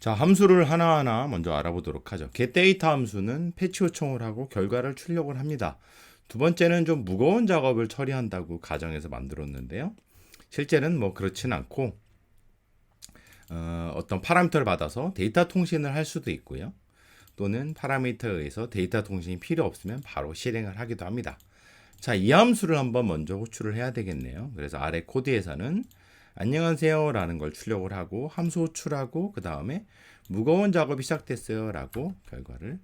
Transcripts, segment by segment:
자, 함수를 하나하나 먼저 알아보도록 하죠. getData 함수는 패치 요청을 하고 결과를 출력을 합니다. 두 번째는 좀 무거운 작업을 처리한다고 가정해서 만들었는데요. 실제는 뭐 그렇진 않고 어, 어떤 파라미터를 받아서 데이터 통신을 할 수도 있고요. 또는 파라미터에 의해서 데이터 통신이 필요 없으면 바로 실행을 하기도 합니다. 자, 이 함수를 한번 먼저 호출을 해야 되겠네요. 그래서 아래 코드에서는 안녕하세요라는 걸 출력을 하고 함수 호출하고 그 다음에 무거운 작업이 시작됐어요라고 결과를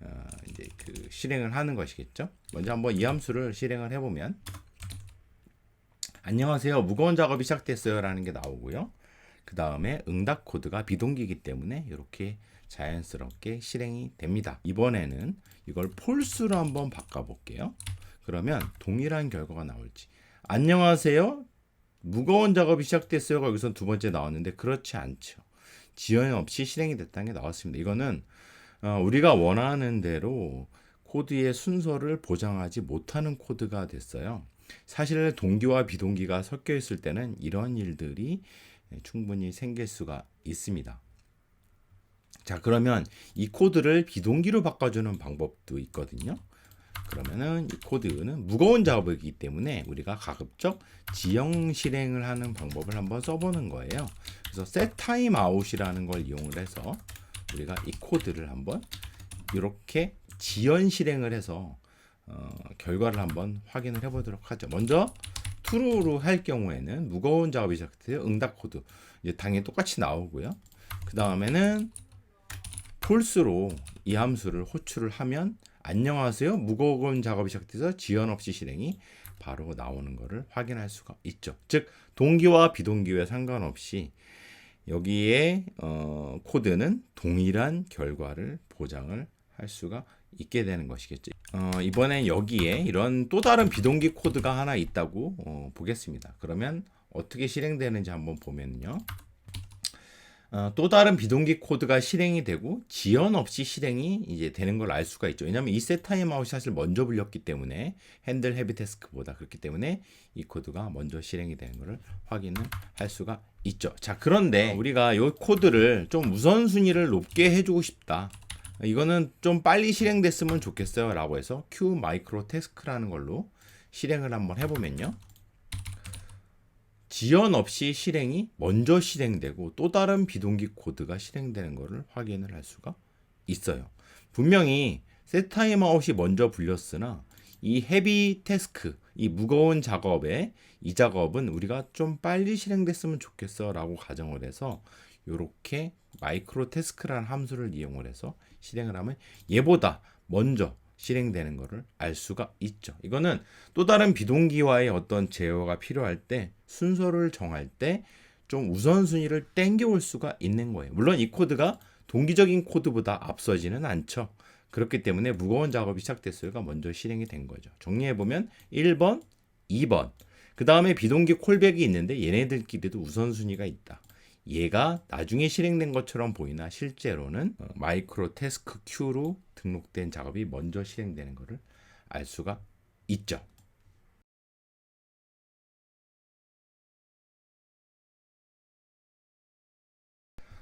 어, 이제 그 실행을 하는 것이겠죠. 먼저 한번 이 함수를 실행을 해보면 안녕하세요 무거운 작업이 시작됐어요라는 게 나오고요. 그 다음에 응답 코드가 비동기이기 때문에 이렇게 자연스럽게 실행이 됩니다. 이번에는 이걸 폴스로 한번 바꿔볼게요. 그러면 동일한 결과가 나올지. 안녕하세요. 무거운 작업이 시작됐어요가 여기서 두 번째 나왔는데 그렇지 않죠. 지연 없이 실행이 됐다는 게 나왔습니다. 이거는 어, 우리가 원하는 대로 코드의 순서를 보장하지 못하는 코드가 됐어요. 사실 동기와 비동기가 섞여 있을 때는 이런 일들이 충분히 생길 수가 있습니다. 자, 그러면 이 코드를 비동기로 바꿔주는 방법도 있거든요. 그러면은 이 코드는 무거운 작업이기 때문에 우리가 가급적 지형 실행을 하는 방법을 한번 써보는 거예요. 그래서 set time out이라는 걸 이용을 해서 우리가 이 코드를 한번 이렇게 지연 실행을 해서 어, 결과를 한번 확인을 해보도록 하죠. 먼저 true로 할 경우에는 무거운 작업이 시작돼요. 응답 코드 이제 당연히 똑같이 나오고요. 그 다음에는 false로 이 함수를 호출을 하면 안녕하세요. 무거운 작업이 시작돼서 지연 없이 실행이 바로 나오는 것을 확인할 수가 있죠. 즉 동기와 비동기와 상관없이 여기에 어, 코드는 동일한 결과를 보장을 할 수가 있게 되는 것이겠죠. 어, 이번엔 여기에 이런 또 다른 비동기 코드가 하나 있다고 어, 보겠습니다. 그러면 어떻게 실행되는지 한번 보면요. 어, 또 다른 비동기 코드가 실행이 되고 지연 없이 실행이 이제 되는 걸 알 수가 있죠. 왜냐하면 이 set timeout 샷을 먼저 불렸기 때문에 핸들 헤비 태스크보다 그렇기 때문에 이 코드가 먼저 실행이 되는 것을 확인을 할 수가 있죠. 자 그런데 우리가 이 코드를 좀 우선순위를 높게 해주고 싶다. 이거는 좀 빨리 실행됐으면 좋겠어요 라고 해서 q 마이크로 태스크라는 걸로 실행을 한번 해보면요. 지연 없이 실행이 먼저 실행되고 또 다른 비동기 코드가 실행되는 것을 확인을 할 수가 있어요. 분명히 set timeout이 먼저 불렸으나 이 헤비 태스크, 이 무거운 작업에 이 작업은 우리가 좀 빨리 실행됐으면 좋겠어라고 가정을 해서 이렇게 마이크로 태스크라는 함수를 이용을 해서 실행을 하면 얘보다 먼저 실행되는 것을 알 수가 있죠. 이거는 또 다른 비동기와의 어떤 제어가 필요할 때 순서를 정할 때 좀 우선순위를 땡겨올 수가 있는 거예요. 물론 이 코드가 동기적인 코드보다 앞서지는 않죠. 그렇기 때문에 무거운 작업이 시작됐어요가 먼저 실행이 된 거죠. 정리해보면 1번, 2번. 그 다음에 비동기 콜백이 있는데 얘네들끼리도 우선순위가 있다. 얘가 나중에 실행된 것처럼 보이나 실제로는 어, 마이크로 태스크 큐로 등록된 작업이 먼저 실행되는 것을 알 수가 있죠.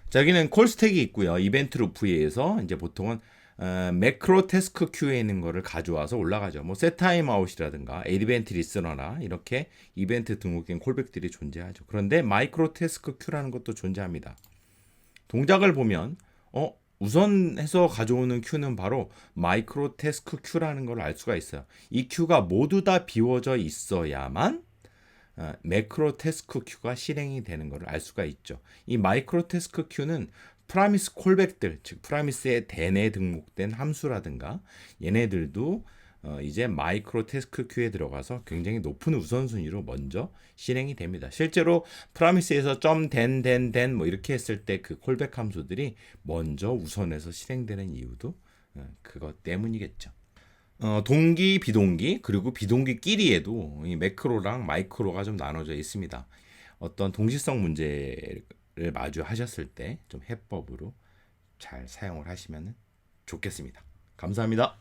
자, 여기는 콜 스택이 있고요. 이벤트 루프에서 이제 보통은 어, 매크로 태스크 큐에 있는 거를 가져와서 올라가죠. 뭐 세타임 아웃이라든가 에디벤트 리스너나 이렇게 이벤트 등록된 콜백들이 존재하죠. 그런데 마이크로 태스크 큐라는 것도 존재합니다. 동작을 보면 어 우선해서 가져오는 큐는 바로 마이크로 태스크 큐라는 걸 알 수가 있어요. 이 큐가 모두 다 비워져 있어야만 어, 매크로 태스크 큐가 실행이 되는 것을 알 수가 있죠. 이 마이크로 태스크 큐는 프라미스 콜백들, 즉 프라미스에 대내 등록된 함수라든가 얘네들도 어, 이제 마이크로 태스크 큐에 들어가서 굉장히 높은 우선순위로 먼저 실행이 됩니다. 실제로 프라미스에서 .den 뭐 이렇게 했을 때 그 콜백 함수들이 먼저 우선해서 실행되는 이유도 어, 그것 때문이겠죠. 어, 동기, 비동기, 그리고 비동기끼리에도 이 매크로랑 마이크로가 좀 나눠져 있습니다. 어떤 동시성 문제 를 마주하셨을 때 좀 해법으로 잘 사용을 하시면 좋겠습니다. 감사합니다.